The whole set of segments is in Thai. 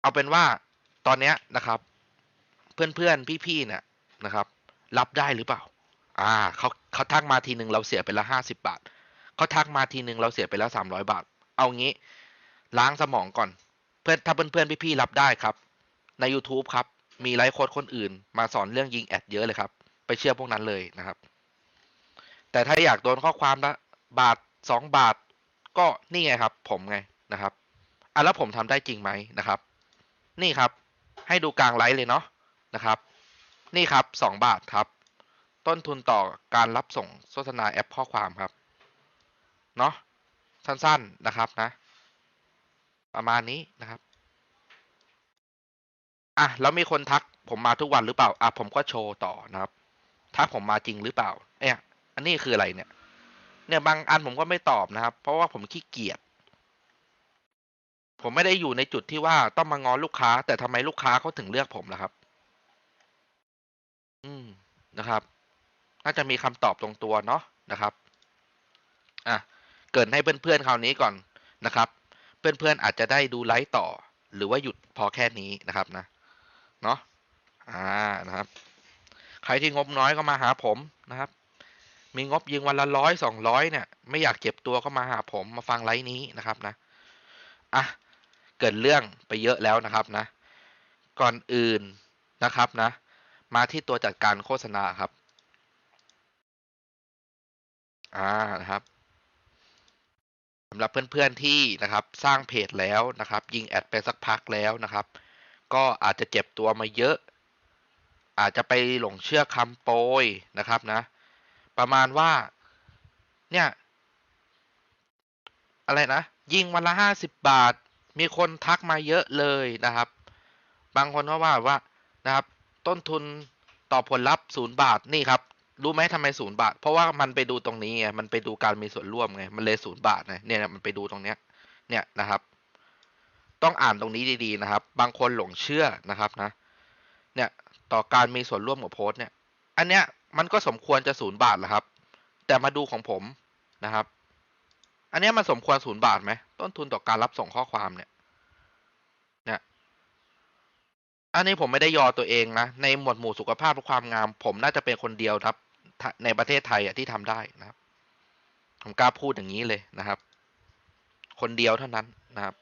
เอาเป็นว่าตอนเนี้ยนะครับ เพื่อนๆพี่ๆเนี่ยนะครับ รับได้หรือเปล่า อ่าเขาเขาทักมาทีหนึ่งเราเสียไปละห้าสิบาทเขาทักมาทีหนึ่งเราเสียไปล้วสามร้อยบาท เอางี้ล้างสมองก่อน เพื่อนถ้าเพื่อนๆพี่ๆรับได้ครับ ใน YouTube ครับ มีไลฟ์โค้ดคนอื่น มาสอนเรื่องยิงแอดเยอะเลยครับ ไปเชื่อพวกนั้นเลยนะครับ แต่ถ้าอยากโดนข้อความละบาทสองบาท ก็นี่ไงครับ ผมไงนะครับอะแล้วผมทำได้จริงไหมนะครับ นี่ครับ ให้ดูกลางไลฟ์เลยเนาะนะครับ นี่ครับสองบาทครับ ต้นทุนต่อการรับส่งโฆษณาแอปข้อความครับ เนาะสั้นๆนะครับนะ ประมาณนี้นะครับอะแล้วมีคนทักผมมาทุกวันหรือเปล่าอะผมก็โชว์ต่อนะครับทักผมมาจริงหรือเปล่าเนี่ยอันนี้คืออะไรเนี่ย เนี่ยบางอันผมก็ไม่ตอบนะครับ เพราะว่าผมขี้เกียจ ผมไม่ได้อยู่ในจุดที่ว่าต้องมางอนลูกค้า แต่ทำไมลูกค้าเขาถึงเลือกผมล่ะครับ อืมนะครับ น่าจะมีคำตอบตรงตัวเนาะนะครับ อะ เกรินให้เพื่อนๆคราวนี้ก่อนนะครับ เพื่อนๆอาจจะได้ดูไลฟ์ต่อ หรือว่าหยุดพอแค่นี้นะครับนะ เนาะอ่านะครับ ใครที่งบน้อยก็มาหาผมนะครับ มีงบยิงวันละร้อยสองร้อยเนี่ย ไม่อยากเจ็บตัวก็มาหาผมมาฟังไลฟ์นี้นะครับนะอะ เกิดเรื่องไปเยอะแล้วนะครับนะ ก่อนอื่นนะครับนะ มาที่ตัวจัดการโฆษณาครับอ่านะครับสำหรับเพื่อนๆที่นะครับสร้างเพจแล้วนะครับ ยิงแอดไปสักพักแล้วนะครับ ก็อาจจะเจ็บตัวมาเยอะ อาจจะไปหลงเชื่อคำโปรยนะครับนะ ประมาณว่าเนี่ยอะไรนะ ยิงวันละห้าสิบบาท มีคนทักมาเยอะเลยนะครับ บางคนก็ว่าว่านะครับ ต้นทุนต่อผลลัพธ์ศูนย์บาทนี่ครับรู้ไหมทำไมศูนย์บาท เพราะว่ามันไปดูตรงนี้ไงมันไปดูการมีส่วนร่วมไงมันเลยศูนย์บาทไงเนี่ยมันไปดูตรงเนี้ยเนี่ยนะครับ ต้องอ่านตรงนี้ดีๆนะครับ บางคนหลงเชื่อนะครับนะ เนี่ยต่อการมีส่วนร่วมกับโพสต์เนี่ย อันเนี้ยมันก็สมควรจะศูนย์บาทแหละครับ แต่มาดูของผมนะครับ อันเนี้ยมันสมควรศูนย์บาทไหมต้นทุนต่อการรับส่งข้อความเนี่ย อันนี้ผมไม่ได้ยอตัวเองนะ ในหมวดหมู่สุขภาพและความงาม ผมน่าจะเป็นคนเดียวครับ ในประเทศไทยอะที่ทำได้นะครับ ผมกล้าพูดอย่างนี้เลยนะครับ คนเดียวเท่านั้นนะครับ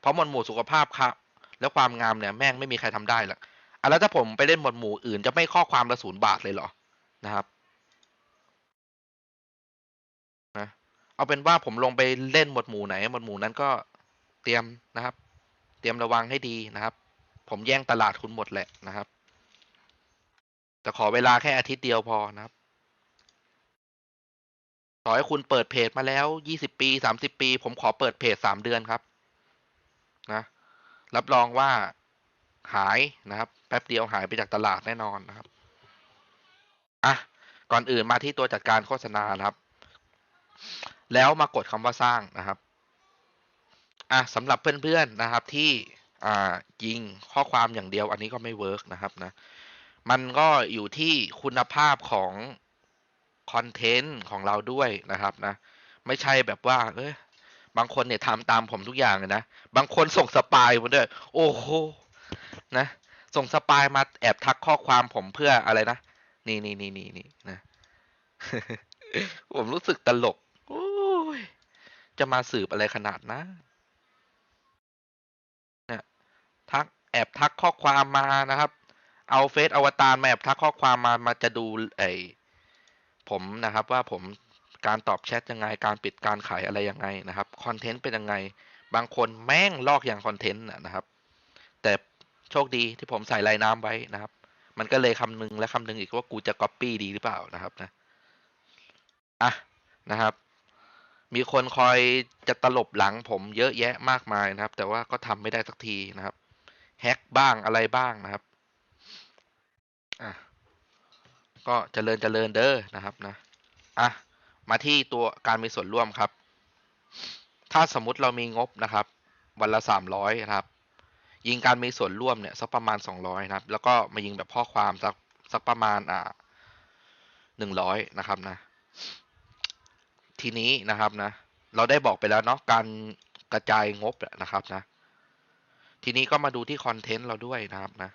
เพราะหมวดหมู่สุขภาพครับ แล้วความงามเนี่ยแม่งไม่มีใครทำได้หรอกอะแล้วถ้าผมไปเล่นหมวดหมู่อื่นจะไม่ข้อความละศูนย์บาทเลยเหรอนะครับนะเอาเป็นว่าผมลงไปเล่นหมวดหมู่ไหนหมวดหมู่นั้นก็เตรียมนะครับ เตรียมระวังให้ดีนะครับ ผมแย่งตลาดคุณหมดแหละนะครับ แต่ขอเวลาแค่อาทิตย์เดียวพอนะครับ ต่อให้คุณเปิดเพจมาแล้วยี่สิบปีสามสิบปี ผมขอเปิดเพจสามเดือนครับ นะ รับรองว่าหายนะครับ แป๊บเดียวหายไปจากตลาดแน่นอนนะครับ อะ ก่อนอื่นมาที่ตัวจัดการโฆษณานะครับ แล้วมากดคำว่าสร้างนะครับ อะสำหรับเพื่อนๆนะครับที่ อ่ายิงข้อความอย่างเดียวอันนี้ก็ไม่เวิร์กนะครับนะ มันก็อยู่ที่คุณภาพของคอนเทนต์ของเราด้วยนะครับนะ ไม่ใช่แบบว่า เอ้ยบางคนเนี่ยทำตามผมทุกอย่างเลยนะ บางคนส่งสปายมาด้วย โอ้โหนะ ส่งสปายมาแอบทักข้อความผมเพื่ออะไรนะ นี่นี่นี่นี่นี่นะ ผมรู้สึกตลก โอ้ย จะมาสืบอะไรขนาดนะเนี่ยทัก แอบทักข้อความมานะครับ เอาเฟซอวตารมาแอบทักข้อความมามาจะดูไอผมนะครับว่าผมการตอบแชทยังไง การปิดการขายอะไรยังไงนะครับคอนเทนต์เป็นยังไง บางคนแม่งลอกอย่างคอนเทนต์นะครับ แต่โชคดีที่ผมใส่ลายน้ำไว้นะครับ มันก็เลยคำนึงและคำนึงอีกว่ากูจะก๊อปปี้ดีหรือเปล่านะครับนะอะนะครับ มีคนคอยจะตลบหลังผมเยอะแยะมากมายนะครับ แต่ว่าก็ทำไม่ได้สักทีนะครับ แฮกบ้างอะไรบ้างนะครับอะก็เจริญเจริญเด้อนะครับนะอะมาที่ตัวการมีส่วนร่วมครับ ถ้าสมมุติเรามีงบนะครับ วันละสามร้อยนะครับ ยิงการมีส่วนร่วมเนี่ยสักประมาณสองร้อยนะครับ แล้วก็มายิงแบบข้อความสักสักประมาณอ่าหนึ่งร้อยนะครับนะ ทีนี้นะครับนะ เราได้บอกไปแล้วเนาะการกระจายงบนะครับนะ ทีนี้ก็มาดูที่คอนเทนต์เราด้วยนะครับนะ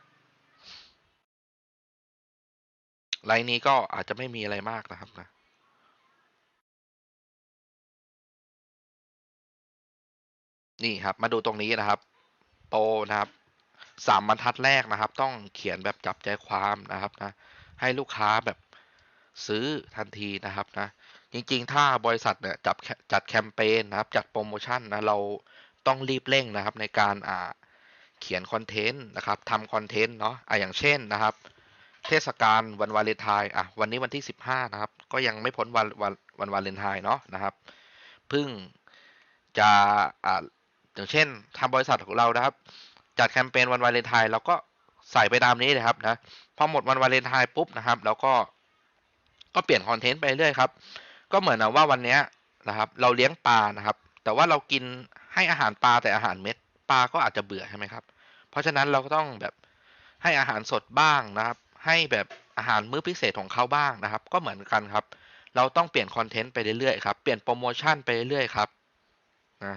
ไลน์นี้ก็อาจจะไม่มีอะไรมากนะครับนะนี่ครับ มาดูตรงนี้นะครับ โปรนะครับสามบรรทัดแรกนะครับ ต้องเขียนแบบจับใจความนะครับนะ ให้ลูกค้าแบบซื้อทันทีนะครับนะ จริงๆ ถ้าบริษัทเนี่ยจับจัดแคมเปญนะครับ จัดโปรโมชั่นนะเราต้องรีบเร่งนะครับ ในการอ่า เขียนคอนเทนต์นะครับทำคอนเทนต์เนาะอะอย่างเช่นนะครับ เทศกาลวันวาเลนไทน์อะวันนี้วันที่ 15 นะครับ ก็ยังไม่พ้นวันวันวันวาเลนไทน์เนาะนะครับเพิ่งจะอ่าอย่างเช่นทาบริษัทของเรานะครับ จัดแคมเปญวันวาเลนไทน์เราก็ใส่ไปตามนี้เลยครับนะพอหมดวันวาเลนไทน์ปุ๊บนะครับเราก็ก็เปลี่ยนคอนเทนต์ไปเรื่อยครับ ก็เหมือนนะว่าวันเนี้ยนะครับ เราเลี้ยงปลานะครับ แต่ว่าเรากินให้อาหารปลาแต่อาหารเม็ด ปลาก็อาจจะเบื่อใช่ไหมครับ เพราะฉะนั้นเราก็ต้องแบบให้อาหารสดบ้างนะครับ ให้แบบอาหารมื้อพิเศษของเขาบ้างนะครับ ก็เหมือนกันครับ เราต้องเปลี่ยนคอนเทนต์ไปเรื่อยๆครับ เปลี่ยนโปรโมชั่นไปเรื่อยๆครับนะ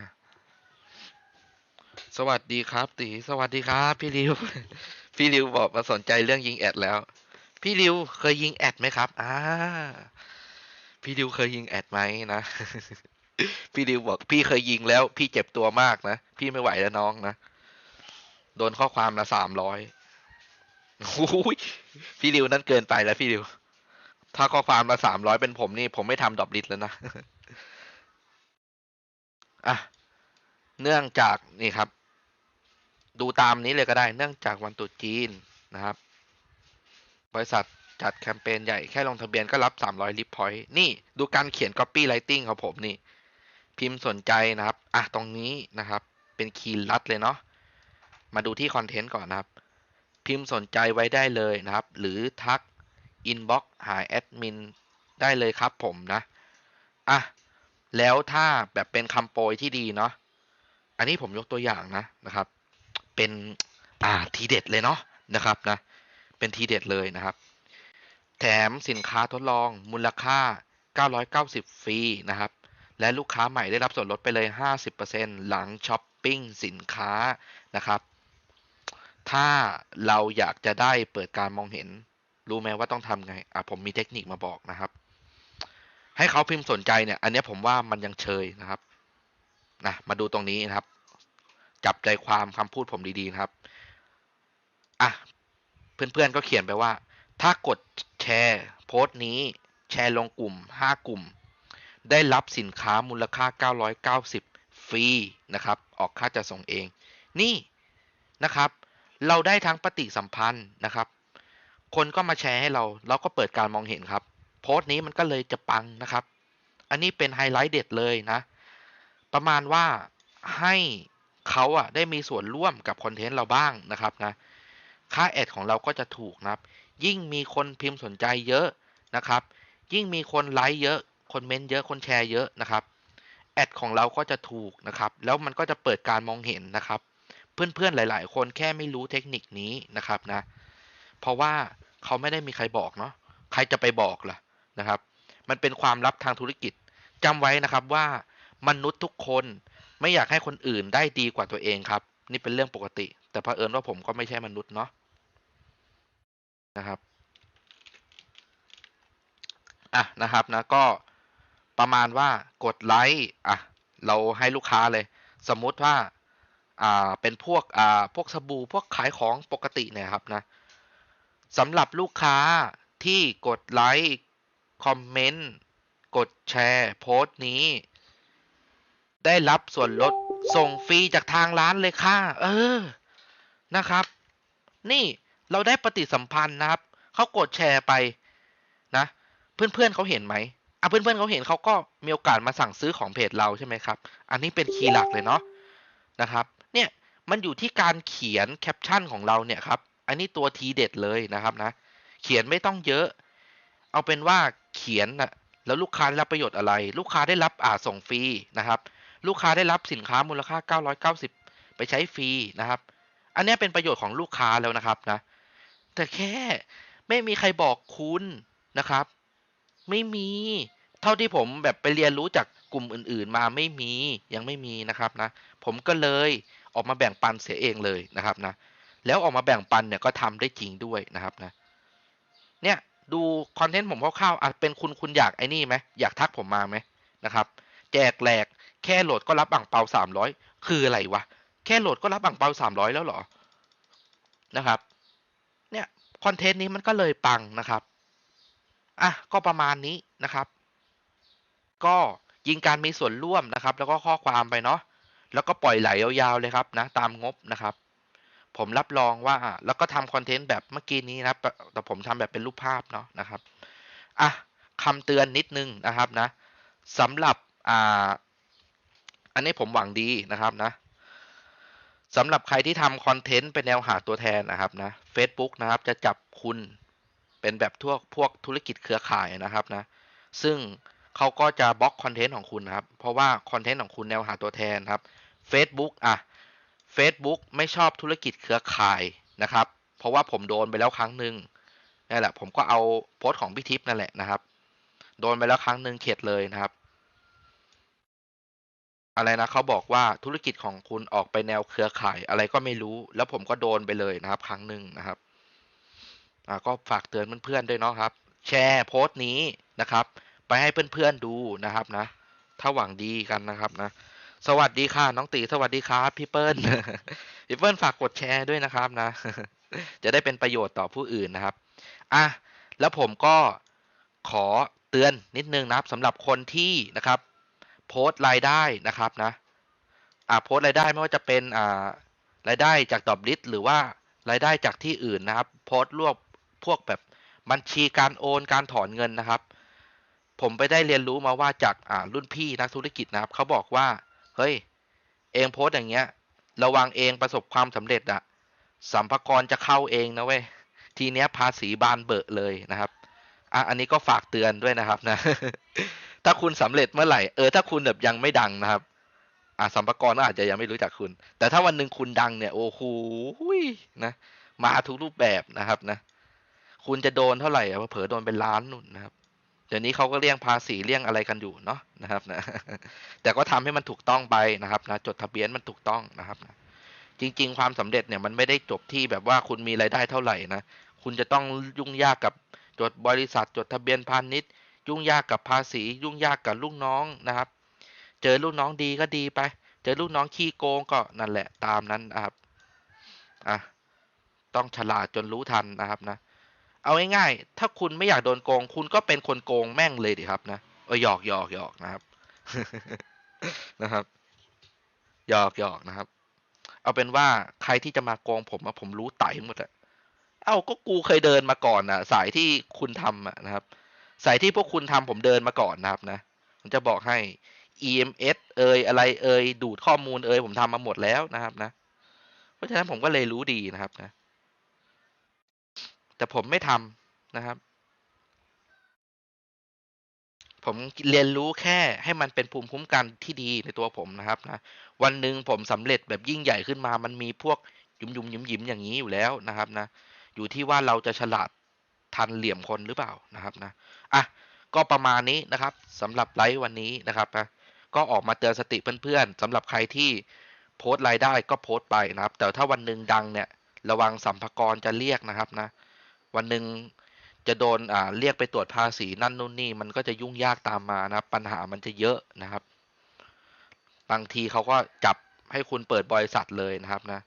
สวัสดีครับตีสวัสดีครับพี่ริว พี่ริวบอกมาสนใจเรื่องยิงแอดแล้ว พี่ริวเคยยิงแอดไหมครับอ่าพี่ริวเคยยิงแอดไหมนะ พี่ริวบอกพี่เคยยิงแล้ว พี่เจ็บตัวมากนะ พี่ไม่ไหวแล้วน้องนะ โดนข้อความละสามร้อยโอ้ยพี่ริวนั่นเกินไปแล้วพี่ริว ถ้าข้อความละสามร้อยเป็นผมนี่ ผมไม่ทำดรอปลิสแล้วนะอะเนื่องจากนี่ครับ ดูตามนี้เลยก็ได้ เนื่องจากวันตุษจีนนะครับ บริษัทจัดแคมเปญใหญ่แค่ลงทะเบียนก็รับ 300 ลิฟพอยต์นี่ ดูการเขียน copy writing ของผมนี่ พิมพ์สนใจนะครับ อะ ตรงนี้นะครับ เป็นคีย์ลัดเลยเนาะ มาดูที่คอนเทนต์ก่อนนะครับ พิมพ์สนใจไว้ได้เลยนะครับ หรือทัก inbox หาแอดมินได้เลยครับผมนะ อะ แล้วถ้าแบบเป็นคำโปรยที่ดีเนาะ อันนี้ผมยกตัวอย่างนะนะครับ เป็นอ่าทีเด็ดเลยเนาะนะครับนะ เป็นทีเด็ดเลยนะครับ แถมสินค้าทดลองมูลค่า 990 ฟรีนะครับ และลูกค้าใหม่ได้รับส่วนลดไปเลย 50%หลังช้อปปิ้งสินค้านะครับ ถ้าเราอยากจะได้เปิดการมองเห็น รู้ไหมว่าต้องทำไง อะผมมีเทคนิคมาบอกนะครับ ให้เขาพิมพ์สนใจเนี่ย อันนี้ผมว่ามันยังเชยนะครับ นะมาดูตรงนี้นะครับ จับใจความคำพูดผมดีๆนะครับ อะ เพื่อนๆก็เขียนไปว่า ถ้ากดแชร์โพสต์นี้ แชร์ลงกลุ่ม 5 กลุ่ม ได้รับสินค้ามูลค่า 990 ฟรีนะครับ ออกค่าจะส่งเอง นี่นะครับ เราได้ทั้งปฏิสัมพันธ์นะครับ คนก็มาแชร์ให้เรา เราก็เปิดการมองเห็นครับ โพสต์นี้มันก็เลยจะปังนะครับ อันนี้เป็นไฮไลท์เด็ดเลยนะ ประมาณว่าให้เขาอะได้มีส่วนร่วมกับคอนเทนต์เราบ้างนะครับนะ ค่าแอดของเราก็จะถูกนะครับ ยิ่งมีคนพิมพ์สนใจเยอะนะครับ ยิ่งมีคนไลค์เยอะ คนเมนต์เยอะคนแชร์เยอะนะครับแอดของเราก็จะถูกนะครับ แล้วมันก็จะเปิดการมองเห็นนะครับ เพื่อนๆหลาย ๆ คนแค่ไม่รู้เทคนิคนี้นะครับนะ เพราะว่าเขาไม่ได้มีใครบอกเนาะใครจะไปบอกล่ะนะครับ มันเป็นความลับทางธุรกิจจำไว้นะครับว่ามนุษย์ทุกคนไม่อยากให้คนอื่นได้ดีกว่าตัวเองครับ นี่เป็นเรื่องปกติ แต่เผอิญว่าผมก็ไม่ใช่มนุษย์เนาะนะครับอะนะครับนะก็ ประมาณว่ากดไลค์อะเราให้ลูกค้าเลย สมมุติว่าอ่าเป็นพวกอ่าพวกสบู่พวกขายของปกติเนี่ยครับนะสำหรับลูกค้าที่กดไลค์คอมเมนต์กดแชร์โพสต์นี้ ได้รับส่วนลดส่งฟรีจากทางร้านเลยค่ะ เออนะครับ นี่เราได้ปฏิสัมพันธ์นะครับเขากดแชร์ไปนะ เพื่อนๆเขาเห็นไหม อะเพื่อนๆเขาเห็นเขาก็มีโอกาสมาสั่งซื้อของเพจเราใช่ไหมครับ อันนี้เป็นคีย์หลักเลยเนาะนะครับ เนี่ยมันอยู่ที่การเขียนแคปชั่นของเราเนี่ยครับ อันนี้ตัวทีเด็ดเลยนะครับนะ เขียนไม่ต้องเยอะ เอาเป็นว่าเขียนนะแล้วลูกค้าได้รับประโยชน์อะไร ลูกค้าได้รับอ่าส่งฟรีนะครับ ลูกค้าได้รับสินค้ามูลค่า 990 ไปใช้ฟรีนะครับ อันนี้เป็นประโยชน์ของลูกค้าแล้วนะครับนะ แต่แค่ไม่มีใครบอกคุณนะครับ ไม่มี เท่าที่ผมแบบไปเรียนรู้จากกลุ่มอื่น ๆ มาไม่มียังไม่มีนะครับนะ ผมก็เลยออกมาแบ่งปันเสียเองเลยนะครับนะ แล้วออกมาแบ่งปันเนี่ยก็ทำได้จริงด้วยนะครับนะ เนี่ยดูคอนเทนต์ผมคร่าวๆอาจเป็นคุณคุณอยากไอ้นี่ไหมอยากทักผมมาไหมนะครับ แจกแหลกแค่โหลดก็รับอ่างเปาสามร้อยคืออะไรวะ แค่โหลดก็รับอ่างเปาสามร้อยแล้วหรอนะครับ เนี่ยคอนเทนต์นี้มันก็เลยปังนะครับ อะก็ประมาณนี้นะครับ ก็ยิงการมีส่วนร่วมนะครับ แล้วก็ข้อความไปเนาะแล้วก็ปล่อยไหลยาวๆเลยครับนะ ตามงบนะครับ ผมรับรองว่าแล้วก็ทำคอนเทนต์แบบเมื่อกี้นี้นะแต่ผมทำแบบเป็นรูปภาพเนาะนะครับอะคำเตือนนิดนึงนะครับนะสำหรับอ่าอันนี้ผมหวังดีนะครับนะสำหรับใครที่ทำคอนเทนต์เป็นแนวหาตัวแทนนะครับนะ Facebook นะครับจะจับคุณ เป็นแบบทั่วพวกธุรกิจเครือข่ายนะครับนะ ซึ่งเขาก็จะบล็อกคอนเทนต์ของคุณนะครับ เพราะว่าคอนเทนต์ของคุณแนวหาตัวแทนครับ Facebook อะ Facebook ไม่ชอบธุรกิจเครือข่ายนะครับ เพราะว่าผมโดนไปแล้วครั้งหนึ่งนั่นแหละ ผมก็เอาโพสต์ของพี่ทิพย์นั่นแหละนะครับ โดนไปแล้วครั้งหนึ่งเข็ดเลยนะครับ อะไรนะเขาบอกว่าธุรกิจของคุณออกไปแนวเครือข่าย อะไรก็ไม่รู้ แล้วผมก็โดนไปเลยนะครับ ครั้งหนึ่งนะครับ อ่าก็ฝากเตือนเพื่อนๆด้วยเนาะครับ แชร์โพสต์นี้นะครับ ไปให้เพื่อนๆดูนะครับนะ ถ้าหวังดีกันนะครับนะ สวัสดีค่ะน้องตีสวัสดีครับพี่เปิ้ลพี่เปิ้ลฝากกดแชร์ด้วยนะครับนะ จะได้เป็นประโยชน์ต่อผู้อื่นนะครับอะแล้วผมก็ขอเตือนนิดนึงนะครับสำหรับคนที่นะครับ โพสต์รายได้นะครับนะอ่าโพสต์รายได้ไม่ว่าจะเป็นอ่ารายได้จากดอบลิสหรือว่ารายได้จากที่อื่นนะครับ โพสต์รวบ พวกแบบบัญชีการโอนการถอนเงินนะครับ ผมไปได้เรียนรู้มาว่าจากอ่ารุ่นพี่นักธุรกิจนะครับเขาบอกว่า เฮ้ย เองโพสอย่างเงี้ย ระวังเองประสบความสำเร็จอะสัมภากรจะเข้าเองนะเว้ยทีเนี้ยภาษีบานเบิกเลยนะครับอะอันนี้ก็ฝากเตือนด้วยนะครับนะ ถ้าคุณสำเร็จเมื่อไหร่เออถ้าคุณแบบยังไม่ดังนะครับอะสัมภากรก็อาจจะยังไม่รู้จักคุณ แต่ถ้าวันหนึ่งคุณดังเนี่ย โอ้โหนะ มาทุกรูปแบบนะครับนะ คุณจะโดนเท่าไหร่อะเผอโดนเป็นล้านนุ่นนะครับ เดี๋ยวนี้เขาก็เลี่ยงภาษีเลี่ยงอะไรกันอยู่เนาะนะครับนะแต่ก็ทำให้มันถูกต้องไปนะครับนะจดทะเบียนมันถูกต้องนะครับนะจริง ๆ ความสำเร็จเนี่ยมันไม่ได้จบที่แบบว่าคุณมีรายได้เท่าไหร่นะคุณจะต้องยุ่งยากกับจดบริษัทจดทะเบียนพาณิชย์ ยุ่งยากกับภาษี ยุ่งยากกับลูกน้องนะครับ เจอลูกน้องดีก็ดีไป เจอลูกน้องขี้โกงก็นั่นแหละตามนั้นนะครับอะต้องฉลาดจนรู้ทันนะครับนะ เอาง่ายๆ ถ้าคุณไม่อยากโดนโกง คุณก็เป็นคนโกงแม่งเลยดิครับนะเออหยอกหยอกหยอกนะครับ นะครับหยอกหยอกนะครับ เอาเป็นว่าใครที่จะมาโกงผมอะผมรู้ไต่หมดอะเอ้าก็กูเคยเดินมาก่อนอะสายที่คุณทำอะนะครับ สายที่พวกคุณทำผมเดินมาก่อนนะครับนะ ผมจะบอกให้ EMS เอยอะไรเอยดูดข้อมูลเอยผมทำมาหมดแล้วนะครับนะ เพราะฉะนั้นผมก็เลยรู้ดีนะครับนะ แต่ผมไม่ทำนะครับ ผมเรียนรู้แค่ให้มันเป็นภูมิคุ้มกันที่ดีในตัวผมนะครับนะวันหนึ่งผมสำเร็จแบบยิ่งใหญ่ขึ้นมา มันมีพวกยุมยุมยิ้มยิ้มอย่างนี้อยู่แล้วนะครับนะอยู่ที่ว่าเราจะฉลาดทันเหลี่ยมคนหรือเปล่านะครับนะอะก็ประมาณนี้นะครับสำหรับไลฟ์วันนี้นะครับนะก็ออกมาเตือนสติเพื่อนๆสำหรับใครที่โพสต์รายได้ก็โพสต์ไปนะครับ แต่ถ้าวันหนึ่งดังเนี่ย ระวังสัมภากรจะเรียกนะครับนะ วันหนึ่งจะโดนอ่าเรียกไปตรวจภาษีนั่นนู่นนี่มันก็จะยุ่งยากตามมานะครับ ปัญหามันจะเยอะนะครับ บางทีเขาก็จับให้คุณเปิดบริษัทเลยนะครับนะ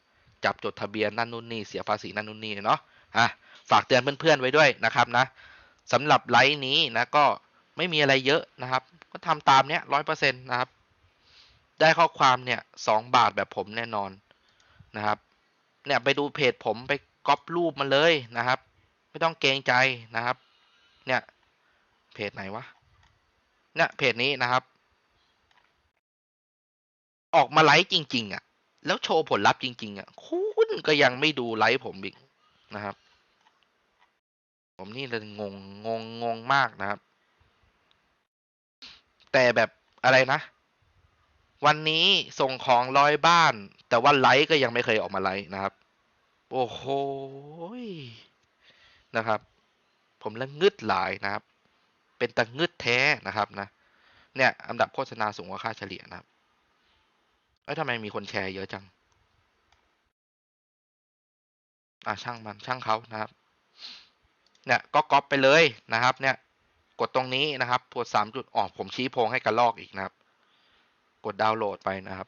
จับจดทะเบียนนั่นนู่นนี่เสียภาษีนั่นนู่นนี่เนาะอะฝากเตือนเพื่อนๆไว้ด้วยนะครับนะสำหรับไลฟ์นี้นะก็ไม่มีอะไรเยอะนะครับ ก็ทำตามเนี้ยร้อยเปอร์เซ็นต์นะครับ ได้ข้อความเนี่ยสองบาทแบบผมแน่นอนนะครับ เนี่ยไปดูเพจผมไปก๊อปรูปมาเลยนะครับ ไม่ต้องเกรงใจนะครับ เนี่ยเพจไหนวะ เนี่ยเพจนี้นะครับ ออกมาไลฟ์จริง ๆอะ แล้วโชว์ผลลัพธ์จริง ๆอะ คุณก็ยังไม่ดูไลฟ์ผมอีกนะครับ ผมนี่เลยงงงงงงมากนะครับ แต่แบบอะไรนะ วันนี้ส่งของร้อยบ้าน แต่ว่าไลฟ์ก็ยังไม่เคยออกมาไลฟ์นะครับ โอ้โห นะครับ ผมละงึดหลายนะครับ เป็นตะงึดแท้นะครับนะ เนี่ยอันดับโฆษณาสูงกว่าค่าเฉลี่ยนะครับเอ้ยทำไมมีคนแชร์เยอะจัง อ่าช่างมันช่างเขานะครับ เนี่ยก็ก๊อปไปเลยนะครับ เนี่ย กดตรงนี้นะครับกดสามจุดออกผมชี้โพงให้กระลอกอีกนะครับ กดดาวน์โหลดไปนะครับ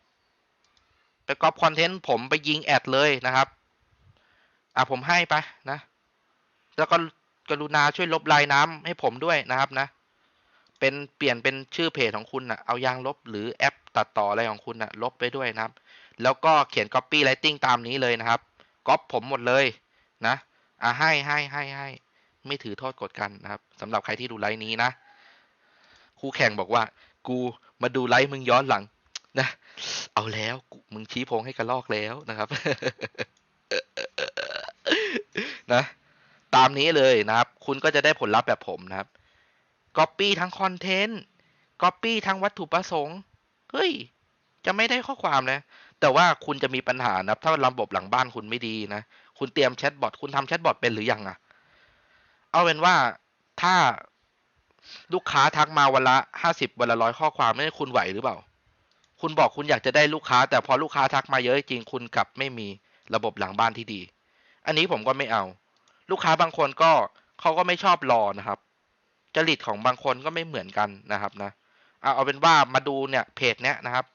ไปก๊อปคอนเทนต์ผมไปยิงแอดเลยนะครับ อะผมให้ไปนะ แล้วก็กรุณาช่วยลบลายน้ำให้ผมด้วยนะครับนะ เป็นเปลี่ยนเป็นชื่อเพจของคุณนะเอายางลบหรือแอปตัดต่ออะไรของคุณนะลบไปด้วยนะครับ แล้วก็เขียน copy writing ตามนี้เลยนะครับก๊อปผมหมดเลยนะอะให้ให้ให้ให้ไม่ถือโทษกดกันนะครับสำหรับใครที่ดูไลฟ์นี้นะคู่แข่งบอกว่า กูมาดูไลฟ์มึงย้อนหลังนะเอาแล้วกูมึงชี้โพงให้กระลอกแล้วนะครับนะ ตามนี้เลยนะครับ คุณก็จะได้ผลลัพธ์แบบผมนะครับก๊อปปี้ทั้งคอนเทนต์ก๊อปปี้ทั้งวัตถุประสงค์ เฮ้ย จะไม่ได้ข้อความนะ แต่ว่าคุณจะมีปัญหานะครับ ถ้าระบบหลังบ้านคุณไม่ดีนะ คุณเตรียมแชทบอท คุณทำแชทบอทเป็นหรือยังอะเอาเป็นว่าถ้าลูกค้าทักมาวันละห้าสิบวันละร้อยข้อความนี่คุณไหวหรือเปล่า คุณบอกคุณอยากจะได้ลูกค้า แต่พอลูกค้าทักมาเยอะจริงคุณกลับไม่มีระบบหลังบ้านที่ดี อันนี้ผมก็ไม่เอา ลูกค้าบางคนก็เขาก็ไม่ชอบรอนะครับ จริตของบางคนก็ไม่เหมือนกันนะครับนะเอาเอาเป็นว่ามาดูเนี่ยเพจเนี้ยนะครับ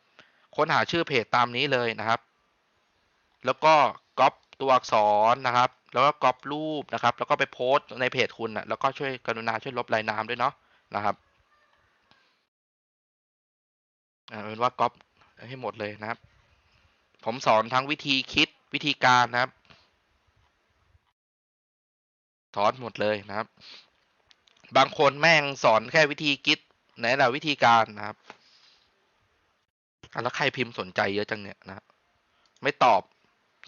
ค้นหาชื่อเพจตามนี้เลยนะครับ แล้วก็ก๊อปตัวอักษรนะครับ แล้วก็ก๊อปรูปนะครับ แล้วก็ไปโพสต์ในเพจคุณนะแล้วก็ช่วยกรุณาช่วยลบลายน้ำด้วยเนาะนะครับเอาเป็นว่าก๊อปให้หมดเลยนะครับ ผมสอนทั้งวิธีคิดวิธีการนะครับ สอนหมดเลยนะครับ บางคนแม่งสอนแค่วิธีคิดไหนล่ะวิธีการนะครับแล้วใครพิมพ์สนใจเยอะจังเนี่ยนะไม่ตอบ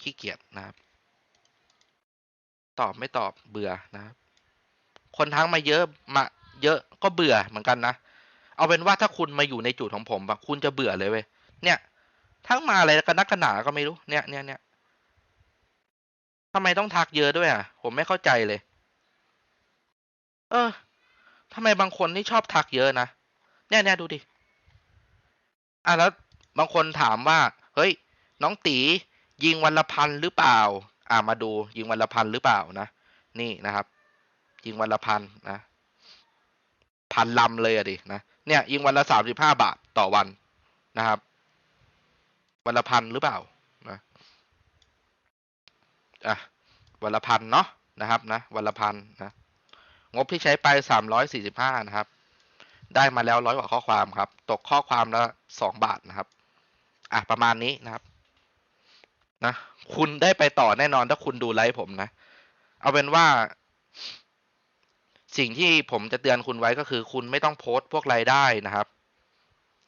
ขี้เกียจนะครับ ตอบไม่ตอบเบื่อนะครับ คนทั้งมาเยอะมา เยอะก็เบื่อเหมือนกันนะเอาเป็นว่าถ้าคุณมาอยู่ในจุดของผมอะคุณจะเบื่อเลยเว้ยเนี่ย ทั้งมาอะไรกันนักกันหนาก็ไม่รู้เนี่ยเนี่ยเนี่ยทำไมต้องทักเยอะด้วยอะ ผมไม่เข้าใจเลย เออทำไมบางคนนี่ชอบทักเยอะนะเนี่ยเนี่ยดูดิอะแล้วบางคนถามว่า เฮ้ย น้องตียิงวันละพันหรือเปล่า อ่ามาดู ยิงวันละพันหรือเปล่านะนี่นะครับ ยิงวันละพันนะพันลำเลยอะดินะเนี่ย ยิงวันละสามสิบห้าบาทต่อวันนะครับ วันละพันหรือเปล่านะอะวันละพันเนาะนะครับนะวันละพันนะ งบที่ใช้ไปสามร้อยสี่สิบห้านะครับ ได้มาแล้วร้อยกว่าข้อความครับ ตกข้อความละสองบาทนะครับ อะ ประมาณนี้นะครับ นะ คุณได้ไปต่อแน่นอนถ้าคุณดูไลฟ์ผมนะ เอาเป็นว่า สิ่งที่ผมจะเตือนคุณไว้ก็คือ คุณไม่ต้องโพสต์พวกรายได้นะครับ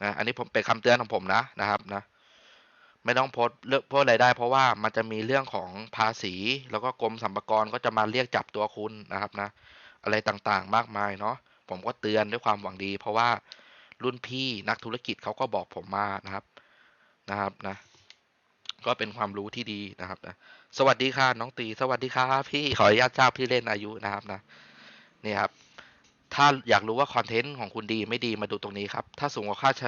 นะ อันนี้ผมเป็นคำเตือนของผมนะนะครับนะ ไม่ต้องโพสต์เรื่องพวกรายได้ เพราะว่ามันจะมีเรื่องของภาษี แล้วก็กรมสรรพากรก็จะมาเรียกจับตัวคุณนะครับนะ อะไรต่างๆ มากมายเนาะผมก็เตือนด้วยความหวังดี เพราะว่ารุ่นพี่นักธุรกิจเขาก็บอกผมมานะครับนะครับนะก็เป็นความรู้ที่ดีนะครับนะสวัสดีค่ะน้องตี สวัสดีครับพี่ขออนุญาตทราบพี่เล่นอายุนะครับนะนี่ครับ ถ้าอยากรู้ว่าคอนเทนต์ของคุณดีไม่ดีมาดูตรงนี้ครับ ถ้าสูงกว่าค่าเฉ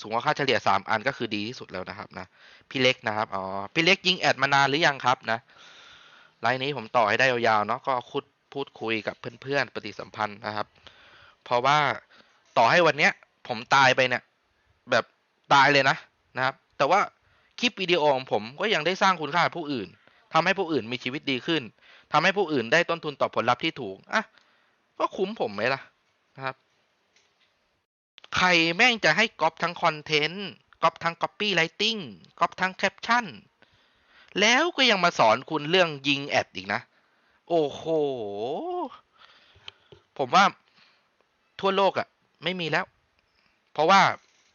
สูงกว่าค่าเฉลี่ยสามอันก็คือดีที่สุดแล้วนะครับนะพี่เล็กนะครับอ๋อพี่เล็กยิงแอดมานานหรือยังครับนะไลน์นี้ผมต่อให้ได้ยาวๆเนาะก็คุด พูดคุยกับเพื่อนๆ ปฏิสัมพันธ์นะครับ เพราะว่าต่อให้วันเนี้ย ผมตายไปเนี่ยแบบตายเลยนะนะครับ แต่ว่าคลิปวิดีโอของผมก็ยังได้สร้างคุณค่าผู้อื่นทำให้ผู้อื่นมีชีวิตดีขึ้นทำให้ผู้อื่นได้ต้นทุนต่อผลลัพธ์ที่ถูกอะก็คุ้มผมไหมล่ะนะครับ ใครแม่งจะให้ก๊อปทั้งคอนเทนต์ก๊อปทั้ง copy writing ก๊อปทั้งแคปชั่นแล้วก็ยังมาสอนคุณเรื่องยิงแอดอีกนะ โอ้โห ผมว่าทั่วโลกอะ่ะ ไม่มีแล้ว เพราะว่า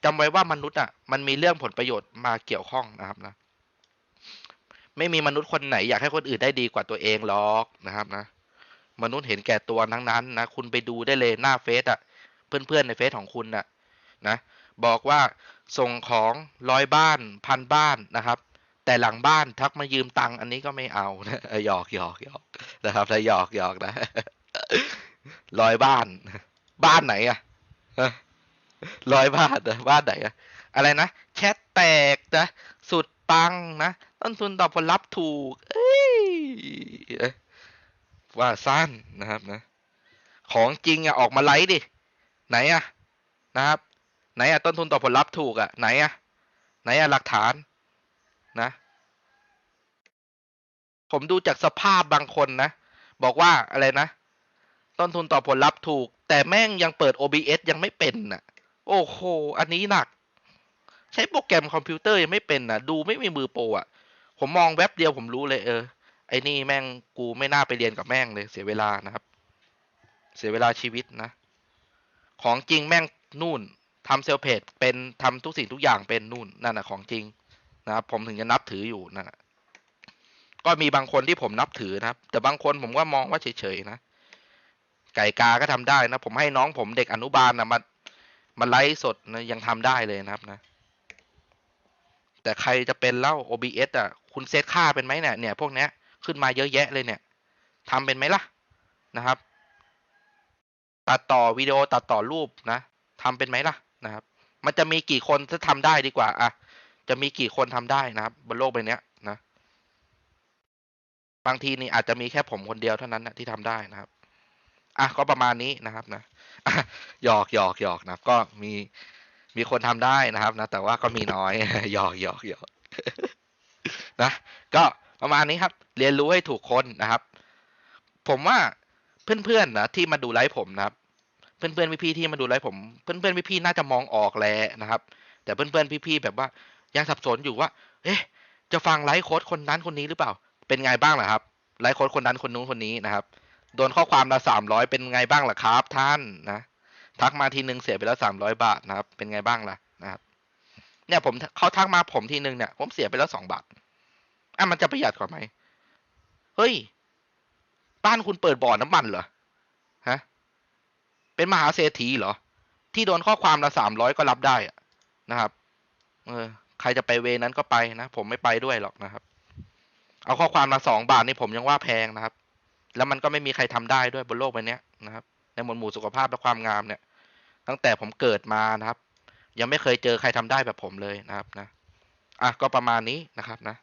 จำไว้ว่ามนุษย์อะ่ะ มันมีเรื่องผลประโยชน์มาเกี่ยวข้องนะครับนะ ไม่มีมนุษย์คนไหนอยากให้คนอื่นได้ดีกว่าตัวเองหรอกนะครับนะ มนุษย์เห็นแก่ตัวทั้งนั้นนะ คุณไปดูได้เลยหน้าเฟซอะ่ะ เพื่อนๆในเฟซของคุณน่ะนะ บอกว่าส่งของร้อยบ้านพันบ้านนะครับ แต่หลังบ้านทักมายืมตังค์อันนี้ก็ไม่เอานะหยอกหยอกหยอกนะครับแล้วหยอกหยอกนะร้อยบ้าน บ้านไหนอะฮะร้อยบ้านนะบ้านไหนอะอะไรนะแชทแตกนะสุดปังนะต้นทุนต่อผลลัพธ์ถูก เอ้ยว่าสั้นนะครับนะ ของจริงอะออกมาไลฟ์ดิ ไหนอะนะครับ ไหนอะต้นทุนต่อผลลัพธ์ถูกอะไหนอะไหนอะหลักฐาน นะ ผมดูจากสภาพบางคนนะ บอกว่าอะไรนะ ต้นทุนต่อผลลัพธ์ถูก แต่แม่งยังเปิด OBS ยังไม่เป็นน่ะ โอ้โห อันนี้หนัก ใช้โปรแกรมคอมพิวเตอร์ยังไม่เป็นน่ะ ดูไม่มีมือโปรอะ ผมมองแว็บเดียวผมรู้เลยเออ ไอ้นี่แม่งกูไม่น่าไปเรียนกับแม่งเลย เสียเวลานะครับ เสียเวลาชีวิตนะ ของจริงแม่งนู่นทำเซลเพจเป็นทำทุกสิ่งทุกอย่างเป็นนู่นนั่นนะของจริง นะครับ ผมถึงจะนับถืออยู่นะก็มีบางคนที่ผมนับถือนะครับ แต่บางคนผมก็มองว่าเฉยๆนะไก่กาก็ทำได้นะ ผมให้น้องผมเด็กอนุบาลนะมามาไลฟ์สดนะยังทำได้เลยนะครับนะ แต่ใครจะเป็นเล่า OBS อะ คุณเซตค่าเป็นไหมเนี่ยเนี่ย พวกเนี้ยขึ้นมาเยอะแยะเลยเนี่ยทำเป็นไหมล่ะนะครับ ตัดต่อวิดีโอตัดต่อรูปนะทำเป็นไหมล่ะนะครับ มันจะมีกี่คนที่ทำได้ดีกว่าอะ จะมีกี่คนทำได้นะครับ บนโลกใบนี้นะ บางทีนี่อาจจะมีแค่ผมคนเดียวเท่านั้นนะที่ทำได้นะครับ อะก็ประมาณนี้นะครับนะหยอกหยอกหยอกนะครับ ก็มีมีคนทำได้นะครับนะ แต่ว่าก็มีน้อยหยอกหยอกหยอกนะ ก็ประมาณนี้ครับ เรียนรู้ให้ถูกคนนะครับ ผมว่าเพื่อนๆนะที่มาดูไลฟ์ผมนะครับ เพื่อนๆพี่ๆที่มาดูไลฟ์ผม เพื่อนๆพี่ๆน่าจะมองออกแล้วนะครับ แต่เพื่อนๆพี่ๆแบบว่า ยังสับสนอยู่ว่า เอ๊ะ จะฟังไลฟ์โค้ดคนนั้นคนนี้หรือเปล่า เป็นไงบ้างล่ะครับไลฟ์โค้ดคนนั้นคนนู้นคนนี้นะครับ โดนข้อความละสามร้อยเป็นไงบ้างล่ะครับ ท่านนะทักมาทีหนึ่งเสียไปแล้วสามร้อยบาทนะครับ เป็นไงบ้างล่ะนะครับ เนี่ยผมเขาทักมาผมทีหนึ่งเนี่ย ผมเสียไปแล้วสองบาทอะมันจะประหยัดกว่าไหมเฮ้ย บ้านคุณเปิดบ่อน้ำมันเหรอฮะเป็นมหาเศรษฐีเหรอ ที่โดนข้อความละสามร้อยก็รับได้อะนะครับ เออ ใครจะไปเวนั้นก็ไปนะ ผมไม่ไปด้วยหรอกนะครับ เอาข้อความละสองบาทนี่ผมยังว่าแพงนะครับ แล้วมันก็ไม่มีใครทำได้ด้วยบนโลกใบนี้นะครับ ในหมวดหมู่สุขภาพและความงามเนี่ย ตั้งแต่ผมเกิดมานะครับ ยังไม่เคยเจอใครทำได้แบบผมเลยนะครับนะ อะก็ประมาณนี้นะครับนะ